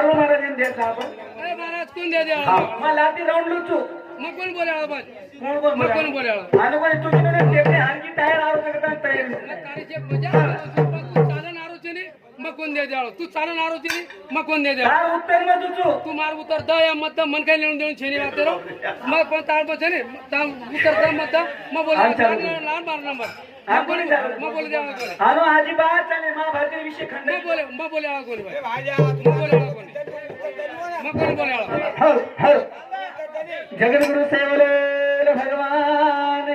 बाळू महाराजांनी द्यायचा आपण? अरे महाराज कोण द्या द्या मग लाती राऊंड लुचू. मग कोण बोलायला पण कोण कोण मग कोण बोला बोलायला आणि कोणी तुझी नवीन टेपणे आणखी टायर आरोग्य करता तयारी? तारीचे मजा पण तू चालन आरोचीने द्या द्या तू चालन आरोचीने द्या काय उत्तर तू मार उतर द या मत मन काही लिहून देऊन छेनी रो. मग पण ताळ बस ने उतर द मत मग बोल. लहान बार नंबर हा, मग बोले द्या विषय खंड मग बोले मग बोले बाई. मग बोले. هلو هلو جگد گرو ڀڳوان تو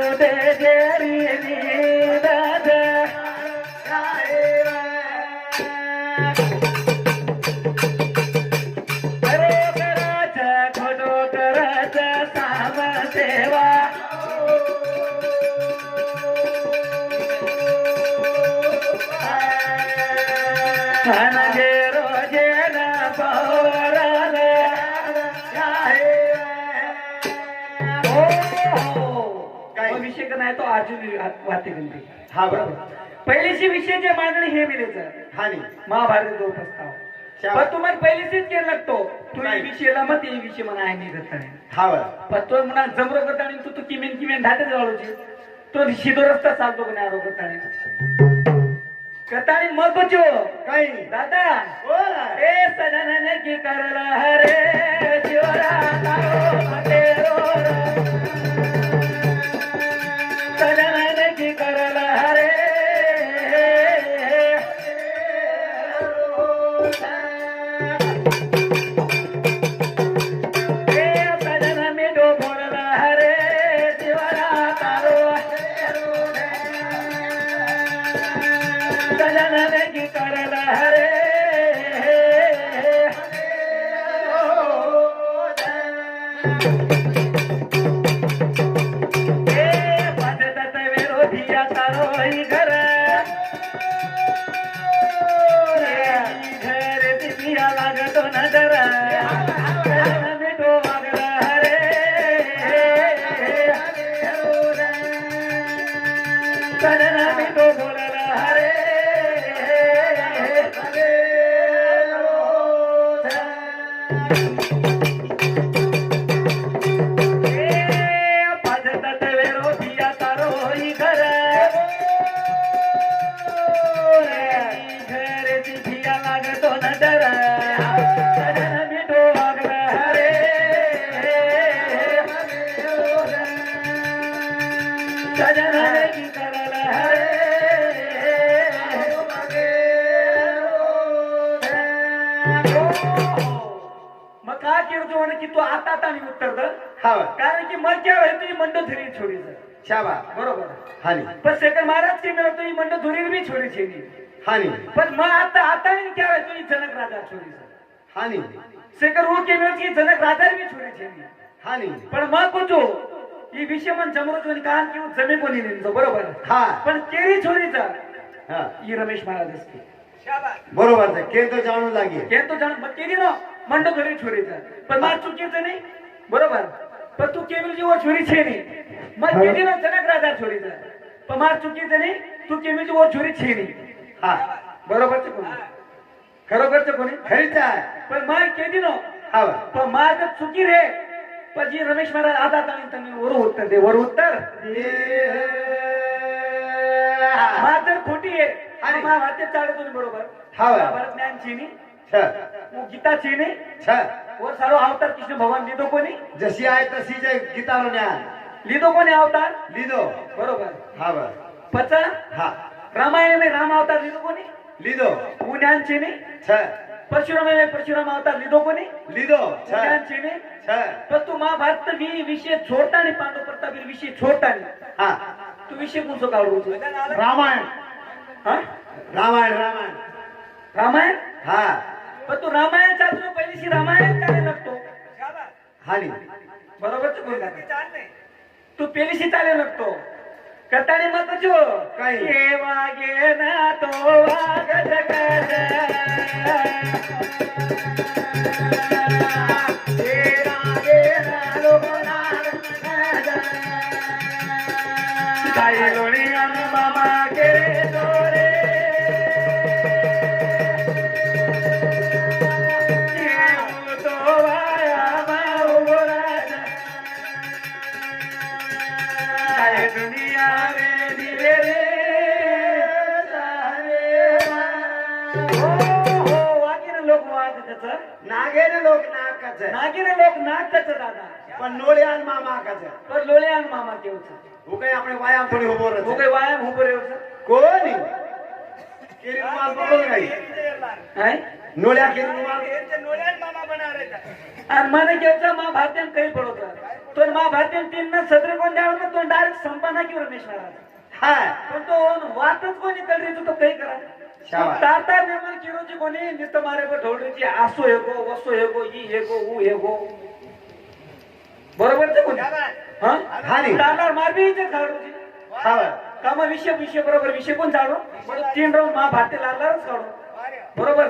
नाही तो अजून वाहते गंती हा बरोबर. पहिलीची विषय जे मांडणी हे मिळायचं हा नाही. महाभारत जो प्रस्ताव. पण तुम्हाला पहिलीचीच केलं लागतो. तू? ही विषयाला मग ते विषय म्हणा आहे निघत नाही. हा पण तो म्हणा जमरो करताना तू तू किमेन किमेन धाटे जाळूची तो शिदो रस्ता चालतो का नाही आरो करताना करताना मग बचो. काही दादा. बोल. ए सजनन की करला हरे. शिवरा तारो आता आता नाही उत्तर दर हा. कारण की मग क्या वेळ तुझी मंड धरी छोडी शाबा. बरोबर. हा नाही पण सेकंड महाराज की मिळत तुझी मंड धुरी बी छोडी छेनी हा नाही पण मग आता आता नाही क्या वेळ तुझी जनक राजा छोडी हा नाही सेकंड वो के मिळत की जनक राजा बी छोडी छेनी हा नाही पण मग कोचो ही विषय मन जमरत म्हणे कारण की जमीन कोणी नेमचं बरोबर? हा. पण केरी छोरीचा हा. ही रमेश महाराज असते बरोबर केल तो जाणून लागेल. केन तो जाण मग केली ना. मंड धरी छोरीचा पण मग चुकीचं नाही. बरोबर? पण तू केवळ जीव छोरी छे नाही. मग केली ना जनक राजा छोरीचा पण मग चुकीचं नाही तू केवळ जीव छोरी छे नाही. हा. बरोबरच कोणी? खरोखरच कोणी? खरीच आहे. पण मग केली ना हा. बर पण माझ चुकी रे पण जी रमेश महाराज आधा आणि तुम्ही वर उत्तर दे. वर उत्तर? माझ जर खोटी आहे. आणि? वाद्य चालतो बरोबर. हा. महाभारत ज्ञान चिनी. गीता चीनी वो सारो अवतार कृष्ण भगवान लीधो कोणी जशी आहे तशी जे गीतारो ज्ञान। लीधो कोणी अवतार? लीधो। बरोबर। हा बर। पचा? हा। रामायण में राम अवतार लीधो कोणी लीधो। वो ज्ञान चीनी परशुराम में परशुराम अवतार लीधो कोणी लीधो। ज्ञान चीनी परंतु महाभारत मी विषय छोडता नाही पांडव प्रतापीर विषय छोडता नाही। हा। तू विषय कोणतो काढू रामायण। हा? रामायण रामायण। रामायण? हा। पण तू रामायण चालतो पहिलीशी रामायण करायला लागतो? हाली. बरोबर तू. पहिलीशी चालायला लागतो. करताना मत जो काय? वागे ना तो वागत कर. नाकाच નાગીને લોક નાક કચ દાદા पण नोळ्यान मामा काच પર લોલિયાન મામા કેવું છે હું કઈ આપણે વાયામ થોડી ઉભો હું રહે કઈ વાયમ હું કર્યો છે कोणी केरी रुमाल पकडून नाही હાય नोळ्या केरी रुमाल અને મને કેવું છે માં ભારતીય કઈ પડો તો તો માં ભારતીય ટીમ ના સદરે કોણ જાવ તો ડાયરેક્ટ સંપા નાખ્યો રમેશ મહારાજ हाय પણ તો વાત જ કોની કરી રહી તો कोणी नित मारे ठोडूची आसो हे गो वसो हे गो ही हे गो ऊ हे गो बरोबर विषय विषय बरोबर विषय कोण झाडू? पण तीन राऊंड मा भाते लागणारच काढू। बरोबर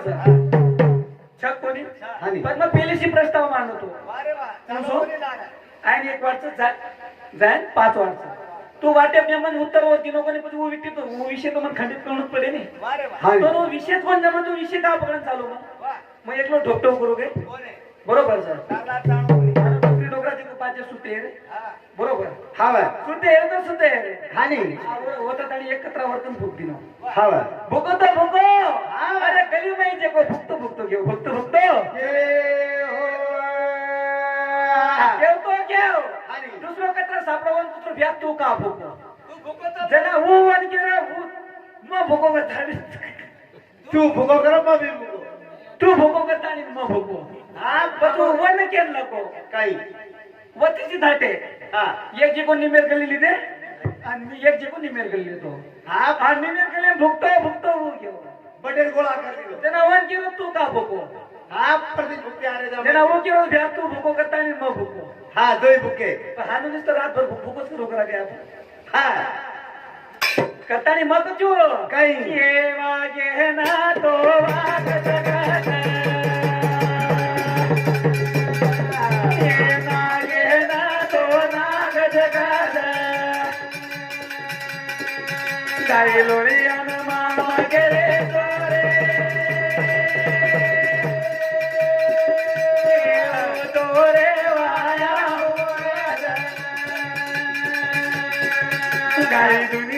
छक कोणी? पण मग प्रस्ताव मांडतो। आणि एक वाटचं जाय पाच वाटचं तू वाटे में मन उत्तर होती तीनों पण तू पता तो विषय तो मन खंडित करून पड़े नाही. तो वो विषय कौन जमा तो विषय का पकडून चालू मग? मग एकलो ठोक करू गे बरोबर सर. रे बरोबर. हा वा. सुते सुते हा होतात आणि एकत्र वर्तन फुकती नो हा वा. भुकतो भुको हा. अरे घेऊ. ठेवतो घेव दुसरं कचरा सापडवून कुत्र भ्या तू का भोग ज्याला हू वन केलं हू मग भोको करता तू भोको कर मग तू भोको करता आणि मग भोको. हा पण तू वन केलं नको. काही? वतीची धाटे. हा. एक जी कोणी मेर गेलेली ते आणि मी एक जिकून निमेर गेली तो हा. निमेर गेले भुगतो भुगतो घेऊ बटेल गोळा त्याला वन केलं तू का भोको? हा प्रदीप भुके अरे जाऊ ना वो क्यों भैया तू भूखो करता है मैं भूखो हा। दोही भुके पर हाँ मैंने तो रात भर भूखो से रोक रखे आप हा। अन मामा गेले Hallelujah.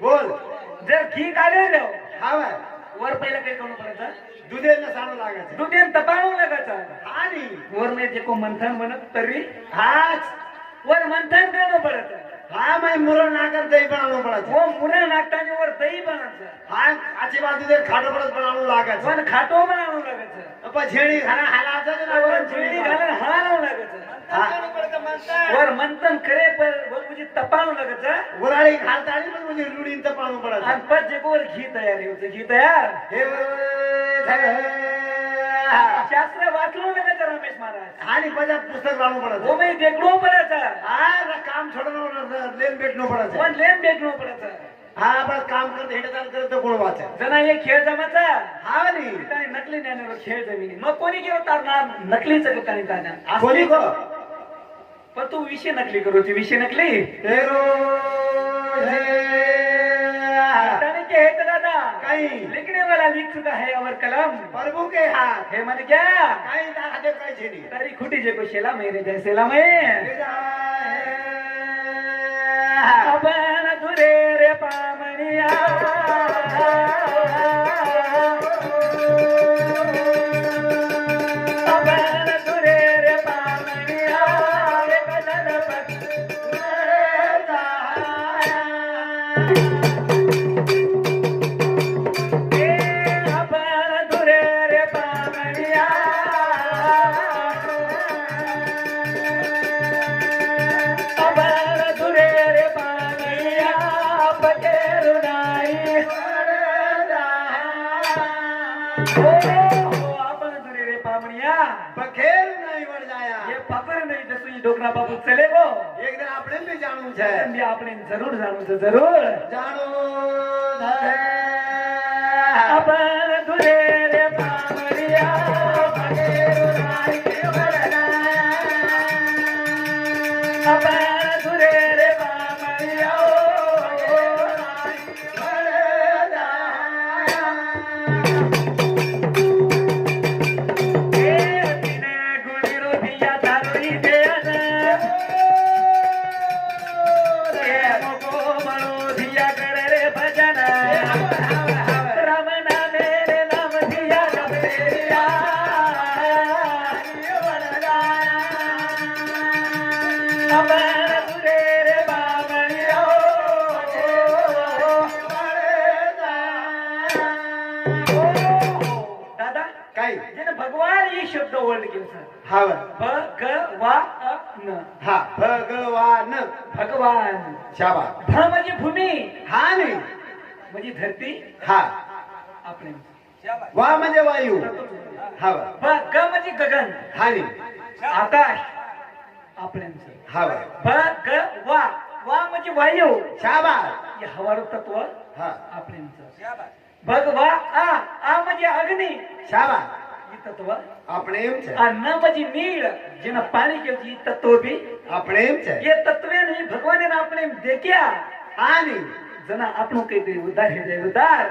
बोल जर ठीक आले रे हा वर पहिला काही करू पर्यंत दुधेला सांगू लागायचं दुधेन तपाळू आणि वर नाही जे को मंथन बनत तरी हाच वर मंथन करणं पडत మామై మురం నాకని దై బనాను పడచ్చు ఓ మురే నాకని ఓర్ దై బనాచ్చు હા આજી બાજુ દે ખાટો પર બનાવવાનું લાગે છે મને ખાટો બનાવવાનું લાગે છે અપા ઝેડી ખાના હાલા છે ને ઓર ઝેડી ખાના હાલા લાગે છે ઓર મંતન કરે પર બગુજી તપાણું લાગે છે ઓરાળી ખાલતાળી પણ મને રૂડી તપાણું પડે છે અને પછી ઓર ઘી તૈયાર હોય છે ઘી તૈયાર હે શાસ્ત્ર વાંચવું લાગે છે રમેશ મહારાજ હા ની પછી પુસ્તક વાળવું પડે છે ઓમે દેખડું પડે पडायचा હા રે કામ છોડવાનું લેન બેઠવું પડે છે पण लेन देखलो पडायचा હા આપણે કામ કરતા હેડતાલ કરે તો कोण वाचे जना हे खेळ जमाचा હા ની काही नकली ज्ञानावर खेळ जमिनी मग कोणी केलं तर ना नकलीच काही ताना कोणी को पण तू विषय नकली करू ती विषय नकली तेरो ताने के हे तर दादा काही लिखने वाला लिख चुका है अवर कलम प्रभु के हाथ हे मन क्या काही ના હાથે કઈ છે નહીં तारी खुटी जे को शेला मेरे जैसेला में पखेल नहीं बढ़ जाया ये पकड़ नहीं जसुई डोकरा बाबू चले गो एक दिन आपने भी जानू छे भी आपने जरूर जानू छे जरूर जानू धरे अपन धुरे शाबा ध म्हणजे भूमी हा नाही म्हणजे धरती हा. वा म्हणजे वायू. हा ग म्हणजे गगन. हा नाही आकाश आपल्यांचं. हा ब ग वा. वा म्हणजे वायू. शाबा हे तत्व हा. आपल्यांचं. बघ वा आ आ म्हणजे अग्नी. शाबा ઈ તત્વ આપણે એમ છે આ નમજી નીળ જેને પાણી કે ઈ તત્વ બી આપણે એમ છે એ તત્વે નહીં ભગવાને આપણે એમ દેખ્યા આની જના આપણું કઈ કઈ ઉધાર હે જાય ઉધાર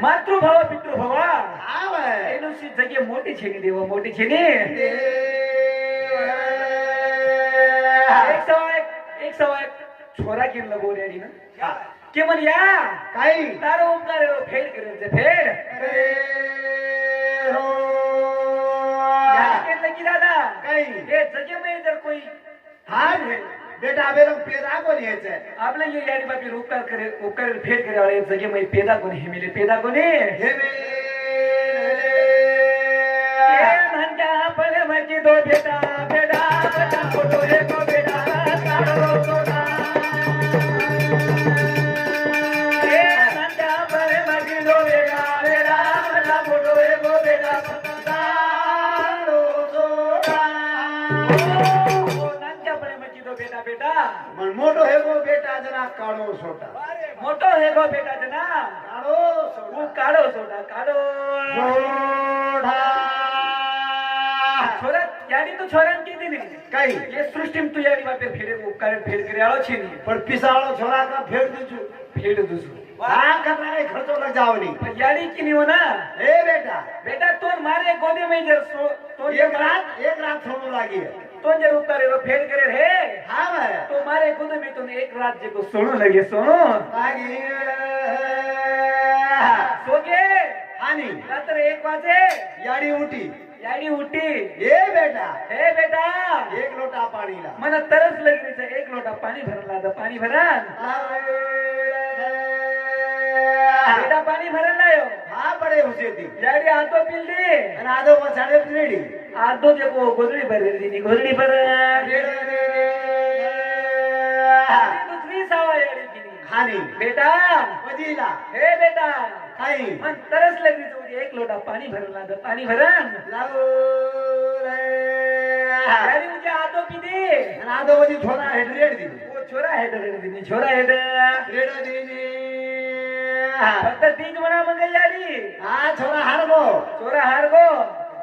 માતૃભાવ પિતૃભાવ એનું જગ્યા મોટી છે દેવા મોટી છે ને एक सवय. छोरा किरला बोऱ्याडी ना? ते म्हण या काही तारा उपकार फेल करायचं फेल अरे हो. की दादा काही. हे जगे मी म्हणजे जर कोई हा बेटा अबे लोग पैदा को नहीं है आपने ये यार बाबी उपकार करे उपकार फेल करे वाले जगे मैं पैदा को नहीं मिले पैदा को नहीं हे मेरे मन का पल मच दो बेटा. મોટો હેગો બેટા જરા કાળો સોટા મોટો હેગો બેટા જરા કાળો હું કાળો સોટા કાળો છોરા યારી તો છોરાને કીધી ને કઈ એ સૃષ્ટિમાં તું યારી માટે ફેરે ઉપકારે ફેર કરી આલો છે ને પણ પીસાળો છોરા કા ફેર દઉં છું ફેર દઉં છું આ કપડા ખર્ચો ન જાવની યારી કી નીઓ ના એ બેટા બેટા તો મારે ગોદે મે જસો તો એક રાત એક રાત થોડું લાગી तुझे उपकारे वो फेल करे रे हाँ भाई। तुम्हारे खुद भी तुम एक राज्य को सुनो लगे सुनो। सोगे? हानी रात्र एक वाजे याडी उठी याडी उठी ए बेटा। ए बेटा। एक लोटा पाणीला मला तरच छे एक लोटा पाणी भरला तर पाणी भरा बेटा पाणी भरला यो हा पडे हुसेती याडी आतो पिल्ली आणि आदो पसाडे पिल्ली आतो देखो गोदडी भरेल तिने गोदडी भरण दुसरी सावा याडी तिने. हानी बेटा. वजीला. हे बेटा. काही. तरच एक लोटा पाणी भरला तर पाणी भरण. लागो उद्या आतो पिली आणि आदो वजी थोडा हेड रेड दिली वो छोरा हेड रेड तिने छोरा हेड रेड दिली फक्त तीच म्हणा मग याडी. हा छोरा हारगो छोरा हार गो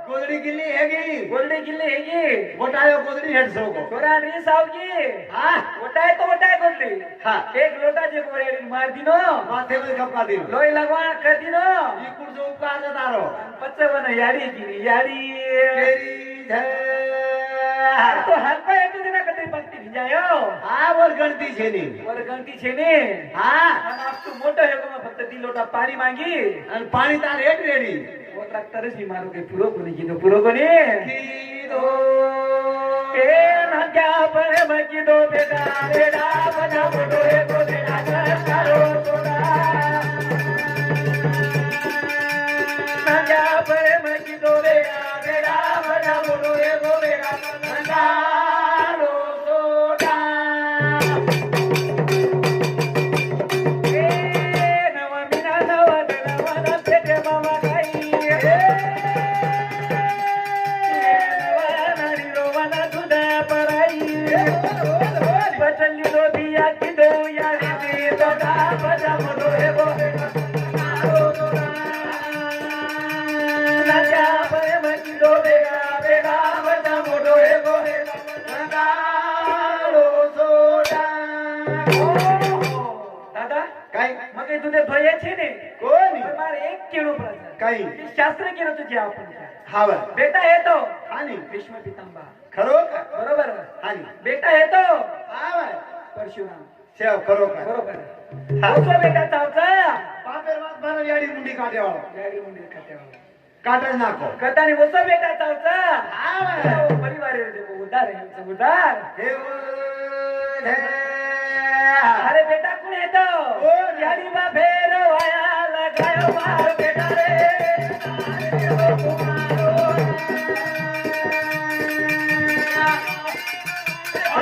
गोदडी गिल्ली हेगी गोल्डी किल्ली हेगी गोटायो गोदडी हेड सोगो छोरा री सावकी हा ओटाय तो ओटाय गोल्डी हा एक लोटा जे गोरेडी मार दिनो माथे मध्ये कपका दिलो लोई लगवा कर दिनो इकुड जो उपकार तारो पच्चवन याडी की याडी तेरी अरे जय तो हलका येतो ना कधी पत्ती भिजायो हा वर गणती છે ની वर गंटी छे ने हा आणि आज तू मोठं हे मग फक्त ती लोटा पाणी मागी आणि पाणी तार हेड रेडी ओटला तरच मी मारू के पुरो कोणी किनो पुरो कोणी कीदो ए शास्त्र केलं तुझे आपण हा बेटा येतो. आणि? भीष्म पितांबा खरोखर? बरोबर. आणि? बेटा येतो. हा परशुराम. सेव खरोखर. बरोबर चावचा बेटा चावचा. पापेर वाद मारा याडी मुंडी काट्यावाळा याडी मुंडी काट्यावाळा काटल नाको. कटाने वसा बेटा चावचा. हा हो, परिवार उद्धार है उद्धार अरे बेटा कोण येतो? याडी बाबे. लगायो मार बेटा रे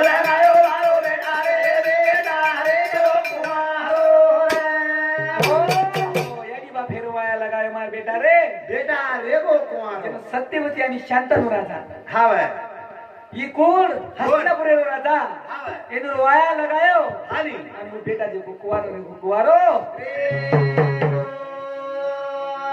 लगायो मारो बेटा रे बेटा रे ओ कुमारो रे ओ याडी बा फेर वाया लगायो मार बेटा रे बेटा रेगो कुमार જેનો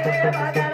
आगे बाजा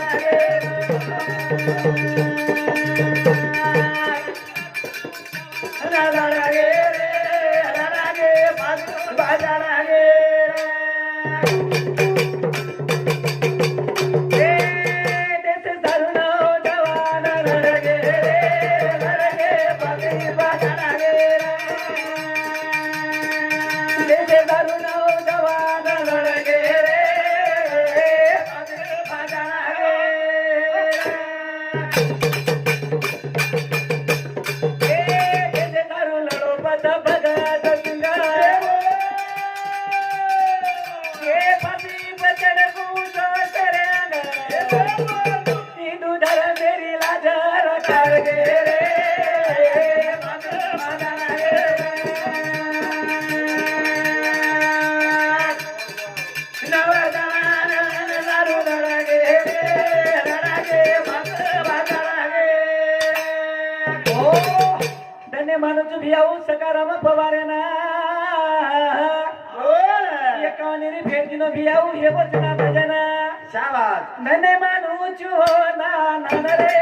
भियाऊ सकाराम फवारेना एकावनेरी भेट दिनो भियाऊ हे वचना भजना. शाबास. नने मानू चो ना ना रे.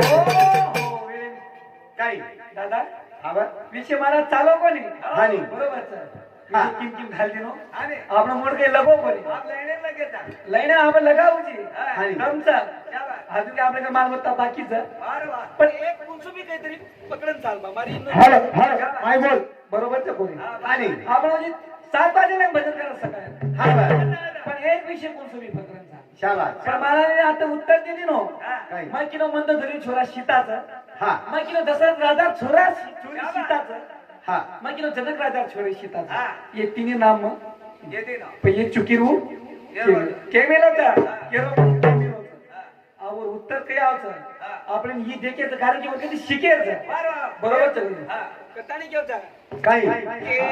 हो काही. दादा विषय मला चालव कोणी? किम किम घालते नो हानी. आपण मोड काही लगो कोणी लईने आपण लगावची हानी. तुमचा अजून काय आपल्याकडे मालमत्ता बाकीच पण एक कुणसुबी काहीतरी पकडून चाल बा मारी हॅलो हॅलो माय बोल बरोबरच कोणी आणि आपण म्हणजे सात वाजेला भजन करा सकाळी हा पण एक विषय कुणसुबी पकडून चाल शाबास पण मला आता उत्तर दिली नो? मग किलो म्हणतो धरी छोरा सीताचं हा मग किलो दशरथ राजा छोरा छोरी सीताचं हा. जनक राजा छोरी ये तिन्ही नाम मग येते चुकीरू आवर उत्तर काही आवचं आपण ही देखेचं कारण की वगैरे शिकेचं. बरोबर. चालू काही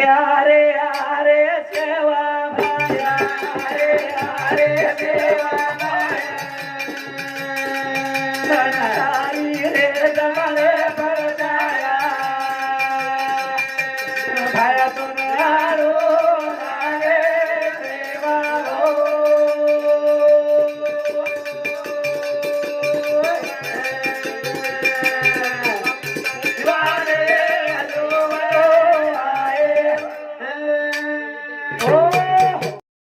अरे अरे सेवा माया. अरे अरे सेवा